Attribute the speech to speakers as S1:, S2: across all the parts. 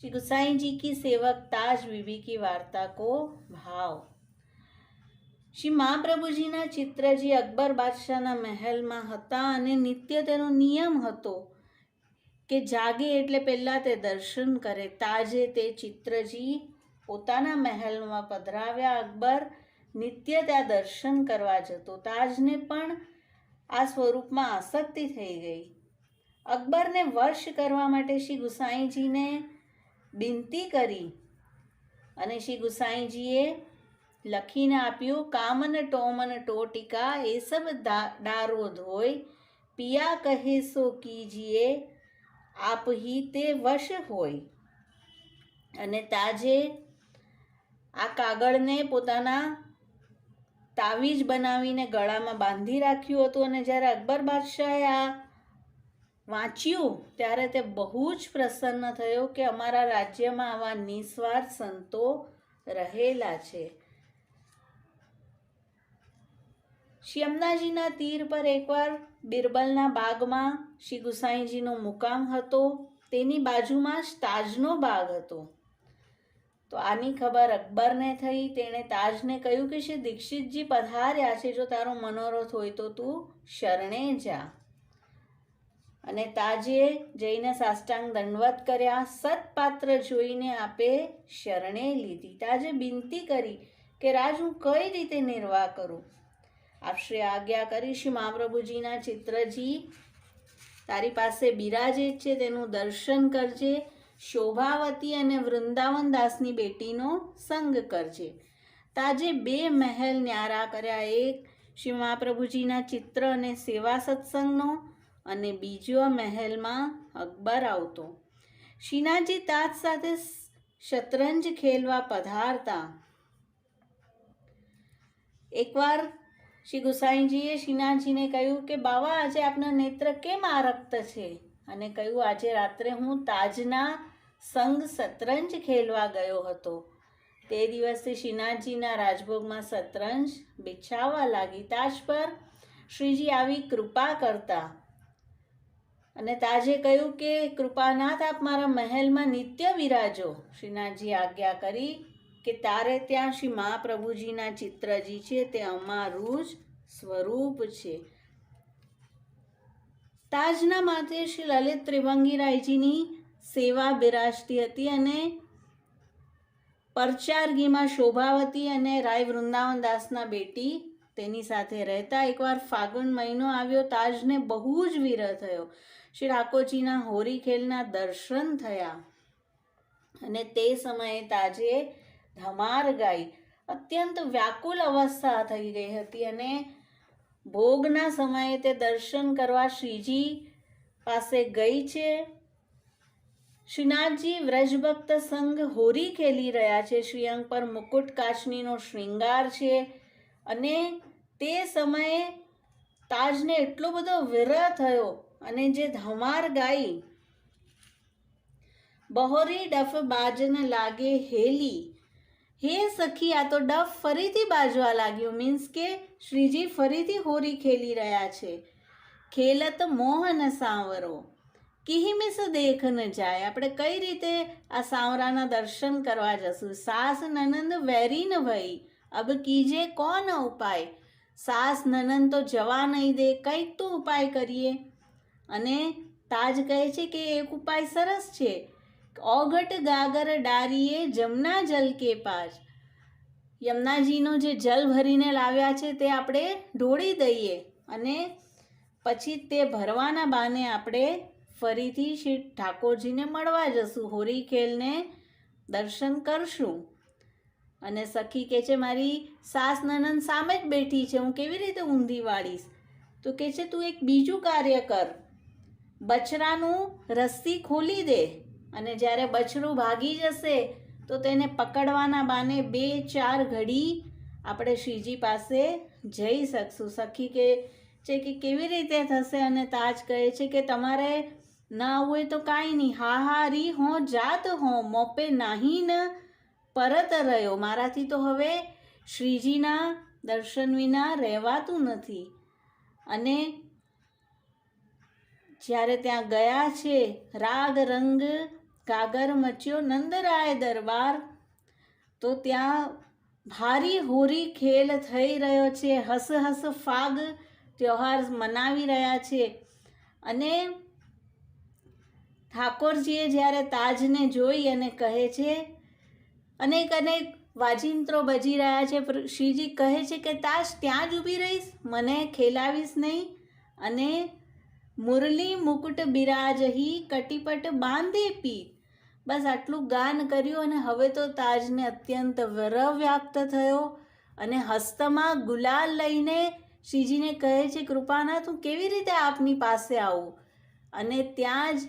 S1: श्री गुसाई जी की सेवक ताज बीबी की वार्ता को भाव શ્રી મહાપ્રભુજીના ચિત્રજી અકબર બાદશાહના મહેલમાં હતા અને નિત્ય તેનો નિયમ હતો કે જાગે એટલે પહેલાં તે દર્શન કરે તાજે તે ચિત્રજી પોતાના મહેલમાં પધરાવ્યા અકબર નિત્ય ત્યાં દર્શન કરવા જતો તાજને પણ આ સ્વરૂપમાં આસક્તિ થઈ ગઈ અકબરને વશ કરવા માટે શ્રી ગુસાઈજીને બિનતી કરી. અને શ્રી ગુસાઈજીએ લખીને આપ્યું, કામન ટોમન ટોટિકા એ સબ ડારો ધોય પિયા કહે સો કીજીએ આપ હી તે વશ હોય. અને તાજે આ કાગળને પોતાના તાવીજ બનાવીને ગળામાં બાંધી રાખ્યું હતું અને જ્યારે અકબર બાદશાહે આ વાંચ્યું ત્યારે તે બહુ જ પ્રસન્ન થયો કે અમારા રાજ્યમાં આવા નિસ્વાર્થ સંતો રહેલા છે. શ્યમનાજીના તીર પર એકવાર બિરબલના બાગમાં શ્રી ગુસાઈજીનો મુકામ હતો. તેની બાજુમાં જ તાજનો બાગ હતો. તો આની ખબર અકબરને થઈ. તેણે તાજને કહ્યું કે શ્રી દીક્ષિતજી પધાર્યા છે. જો તારો મનોરથ હોય તો તું શરણે જા. અને તાજે જઈને સાષ્ટાંગ દંડવત કર્યા. સત્પાત્ર જોઈને આપે શરણે લીધી. તાજે બિનતી કરી કે, રાજ, હું કઈ રીતે નિર્વાહ કરું? આપશ્રી આજ્ઞા કરી શ્રી મહાપ્રભુજીના ચિત્રજી, તારી પાસે બિરાજે છે, તેનું દર્શન કરજે. શોભાવતી અને વૃંદાવન દાસની બેટીનો સંગ કરજે. તાજે બે મહેલ ન્યારા કર્યા. એક, શ્રી મહાપ્રભુજીના ચિત્ર અને સેવા સત્સંગનો અને બીજો મહેલમાં અકબર આવતો. શ્રીનાથજી તાજ સાથે શતરંજ ખેલવા પધારતા. એકવાર શ્રી ગુસાઈજીએ શ્રીનાથજીને કહ્યું કે, બાવા, આજે આપના નેત્ર કેમ આરક્ત છે? અને કહ્યું, આજે રાત્રે હું તાજના સંગ શતરંજ ખેલવા ગયો હતો. તે દિવસે શ્રીનાથજીના રાજભોગમાં શતરંજ બિછાવા લાગી. તાજ પર શ્રીજી આવી કૃપા કરતા. અને તાજે કહ્યું કે, કૃપાનાથ, આપ મારા મહેલમાં નિત્ય વિરાજો શ્રીનાથજી આજ્ઞા કરી કે, તારે ત્યાં શ્રી મહાપ્રભુજીના ચિત્રજી છે, તે અમારું જ સ્વરૂપ છે. તાજના માથે શ્રી લલિત ત્રિભંગીરાયજીની સેવા બિરાજતી હતી અને પરચારગીમાં શોભાવતી અને રાય વૃંદાવન દાસના બેટી તેની સાથે રહેતા એકવાર ફાગુન મહિનો આવ્યો તાજને બહુ જ વિરહ થયો. શ્રી ઠાકોરજીના હોરી ખેલના દર્શન થયા અને તે સમયે તાજે ધમાર ગાઈ. અત્યંત વ્યાકુલ અવસ્થા થઈ ગઈ હતી અને ભોગના સમયે તે દર્શન કરવા શ્રીજી પાસે ગઈ છે. શ્રીનાથજી વ્રજભક્ત સંઘ હોરી ખેલી રહ્યા છે. શ્રીઅંગ પર મુકુટ કાચનીનો શૃંગાર છે અને તે સમયે તાજને એટલો બધો વિરહ થયો અને જે ધમાર ગાઈ, બહોરી ડફ બાજને લાગે હેલી. હે સખી, આ તો ડફ ફરીથી બાજવા લાગ્યો, મીન્સ કે શ્રીજી ફરીથી હોરી ખેલી રહ્યા છે. ખેલત મોહન સાંવરો કિહિમિસ દેખ ન જાય. આપણે કઈ રીતે આ સાંવરાના દર્શન કરવા જશું? સાસ નનંદ વેરી ન ભઈ, અબ કીજે કોણ ઉપાય? સાસ નનન તો જવા નહીં દે, કંઈક તો ઉપાય કરીએ. અને તાજ કહે છે કે એક ઉપાય સરસ છે. ઓઘટ ગાગર ડારીએ જમના જલ કે પાસ યમુનાજીનો જે જલ ભરીને લાવ્યા છે તે આપણે ઢોળી દઈએ અને પછી તે ભરવાના બાને આપણે ફરીથી શ્રી ઠાકોરજીને મળવા જશું. હોરી ખેલને દર્શન કરશું. અને સખી કહે છે, મારી સાસ નનન સામે જ બેઠી છે, હું કેવી રીતે ઊંધી વાળીશ? તો કહે છે, તું એક બીજું કાર્ય કર. બછરાનું રસ્સી ખોલી દે અને જ્યારે બછડું ભાગી જશે, તો તેને પકડવાના બાને બે ચાર ઘડી આપણે શ્રીજી પાસે જઈ શકશું. સખી કે છે કે, કેવી રીતે થશે? અને તાજ કહે છે કે, તમારે ના હોય તો કાંઈ નહીં. હા હા, રી હો, જાત હો, મોપે નાહી ન પરત રહ્યો. મારાથી તો હવે શ્રીજીના દર્શન વિના રહેવાતું નથી. અને જ્યારે ત્યાં ગયા છે, રાગ રંગ કાગર મચ્યો નંદરાય દરબાર, તો ત્યાં ભારી હોરી ખેલ થઈ રહ્યો છે. હસ હસ ફાગ ત્યોહાર મનાવી રહ્યા છે. અને ઠાકોરજીએ જ્યારે તાજને જોઈ અને કહે છે અનેક અનેક વાજિંત્રો બજી રહ્યા છે. શ્રીજી કહે છે કે તાજ ત્યાં જ ઊભી રહીશ. મને ખેલાવીશ નહીં. અને મુરલી મુકુટ બિરાજહી કટીપટ બાંધે પી બસ આટલું ગાન કર્યું અને હવે તો તાજને અત્યંત વરવ વ્યાપ્ત થયો અને હસ્તમાં ગુલાલ લઈને શ્રીજીને કહે છે કૃપાનાથ હું કેવી રીતે આપની પાસે આવું? અને ત્યાં જ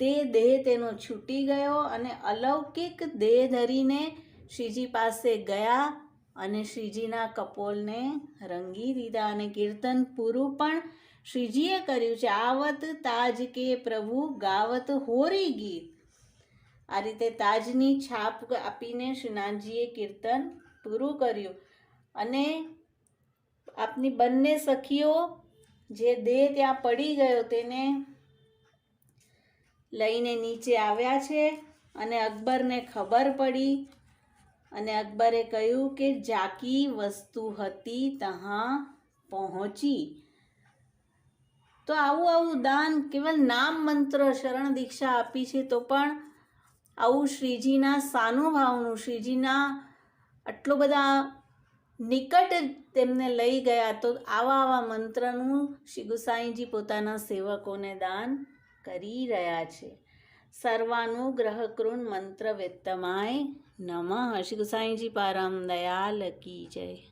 S1: તે દેહ તેનો છૂટી ગયો અને અલૌકિક દેહ ધરીને શ્રીજી પાસે ગયા અને શ્રીજીના કપોલને રંગી દીધા અને કીર્તન પૂરું પણ શ્રીજીએ કર્યું છે. આવત તાજ કે પ્રભુ, ગાવત હોરી ગીત. આ રીતે તાજની છાપ આપીને શ્રીનાથજીએ કીર્તન પૂરું કર્યું. અને આપની બંને સખીઓ જે દેહ ત્યાં પડી ગયો તેને લઈને નીચે આવ્યા છે અને અકબરને ખબર પડી અને અકબરે કહ્યું કે જાકી વસ્તુ હતી તહાં પહોંચી. તો આવું આવું દાન કેવલ નામ મંત્ર શરણ દીક્ષા આપી છે તો પણ આવું શ્રીજીના સાનુભાવનું શ્રીજીના આટલો બધા નિકટ તેમને લઈ ગયા તો આવા આવા મંત્રનું શ્રી ગુસાઈજી પોતાના સેવકોને દાન કરી રહ્યા છે. સર્વાનુગ્રહ કૃણ મંત્ર વિત્તમાય નમઃ. શ્રી ગુસાઈજી પારમ દયાલ કી જય.